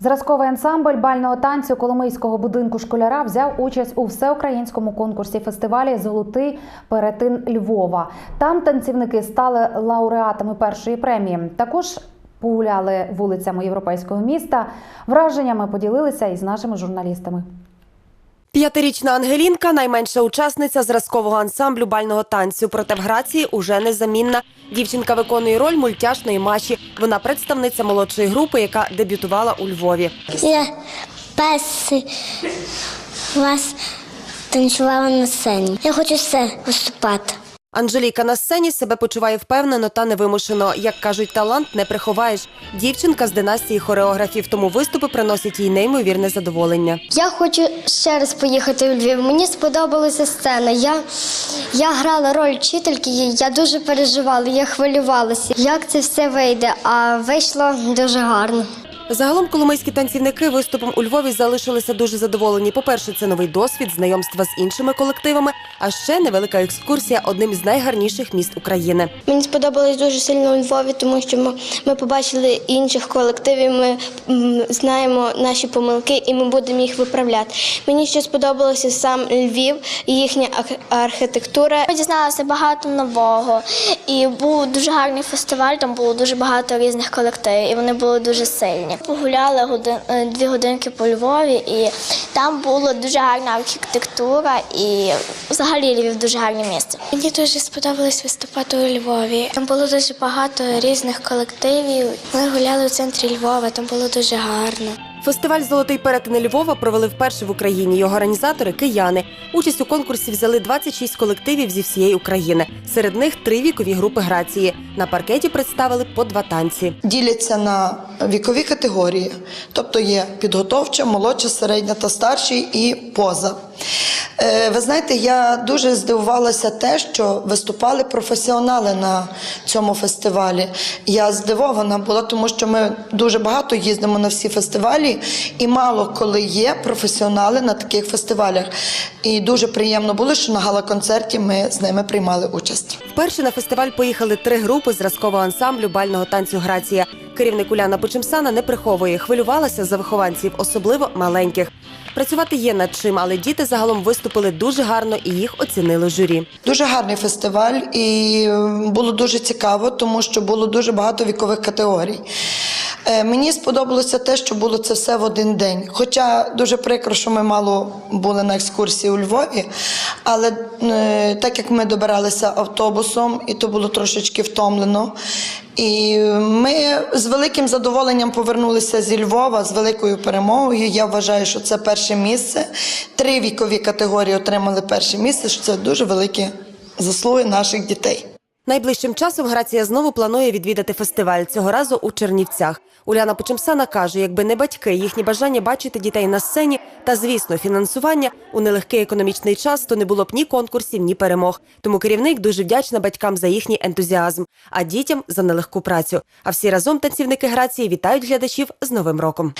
Зразковий ансамбль бального танцю Коломийського будинку школяра взяв участь у всеукраїнському конкурсі фестивалі Золотий перетин Львова. Там танцівники стали лауреатами першої премії. Також погуляли вулицями європейського міста. Враженнями поділилися із нашими журналістами. П'ятирічна Ангелінка найменша учасниця зразкового ансамблю бального танцю. Проте в грації уже незамінна. Дівчинка виконує роль мультяшної маші. Вона представниця молодшої групи, яка дебютувала у Львові. Я перший вас танцювала на сцені. Я хочу все виступати. Анжеліка на сцені себе почуває впевнено та невимушено. Як кажуть, талант не приховаєш. Дівчинка з династії хореографів, тому виступи приносять їй неймовірне задоволення. Я хочу ще раз поїхати у Львів. Мені сподобалася сцена. Я, я грала роль вчительки, я дуже переживала, я хвилювалася. Як це все вийде? А вийшло дуже гарно. Загалом коломийські танцівники виступом у Львові залишилися дуже задоволені. По-перше, це новий досвід, знайомства з іншими колективами, а ще невелика екскурсія одним із найгарніших міст України. Мені сподобалось дуже сильно у Львові, тому що ми, ми побачили інших колективів, ми м, знаємо наші помилки і ми будемо їх виправляти. Мені ще сподобалося сам Львів і їхня архітектура. Ми дізналися багато нового, і був дуже гарний фестиваль. Там було дуже багато різних колективів, і вони були дуже сильні. Погуляли годин, е, дві годинки по Львові, і там була дуже гарна архітектура, і взагалі Львів дуже гарне місце. Мені дуже сподобалось виступати у Львові. Там було дуже багато різних колективів. Ми гуляли у центрі Львова, там було дуже гарно. Фестиваль Золотий перетин Львова провели вперше в Україні. Його організатори кияни. Участь у конкурсі взяли 26 колективів зі всієї України. Серед них три вікові групи грації. На паркеті представили по два танці. діляться на вікові категорії, тобто є підготовча, молодша, середня та старші і поза. Е, Ви знаєте, я дуже здивувалася те, що виступали професіонали на цьому фестивалі. Я здивована була, тому що ми дуже багато їздимо на всі фестивалі, і мало коли є професіонали на таких фестивалях. І дуже приємно було, що на гала-концерті ми з ними приймали участь. Вперше на фестиваль поїхали три групи зразкового ансамблю бального танцю Грація. Керівник Уляна Почемсана не приховує, хвилювалася за вихованців, особливо маленьких. Працювати є над чим, але діти загалом виступили дуже гарно і їх оцінили журі. Дуже гарний фестиваль, і е, було дуже цікаво, тому що було дуже багато вікових категорій. Е, Мені сподобалося те, що було це все в один день. Хоча дуже прикро, що ми мало були на екскурсії у Львові, але е, так як ми добиралися автобусом, і то було трошечки втомлено. І ми з великим задоволенням повернулися зі Львова з великою перемогою. Я вважаю, що це перше місце. Три вікові категорії отримали перше місце. що Це дуже великі заслуги наших дітей. Найближчим часом Грація знову планує відвідати фестиваль цього разу у Чернівцях. Уляна Почемсана каже, якби не батьки, їхні бажання бачити дітей на сцені та, звісно, фінансування у нелегкий економічний час, то не було б ні конкурсів, ні перемог. Тому керівник дуже вдячна батькам за їхній ентузіазм, а дітям за нелегку працю. А всі разом танцівники Грації вітають глядачів з Новим роком.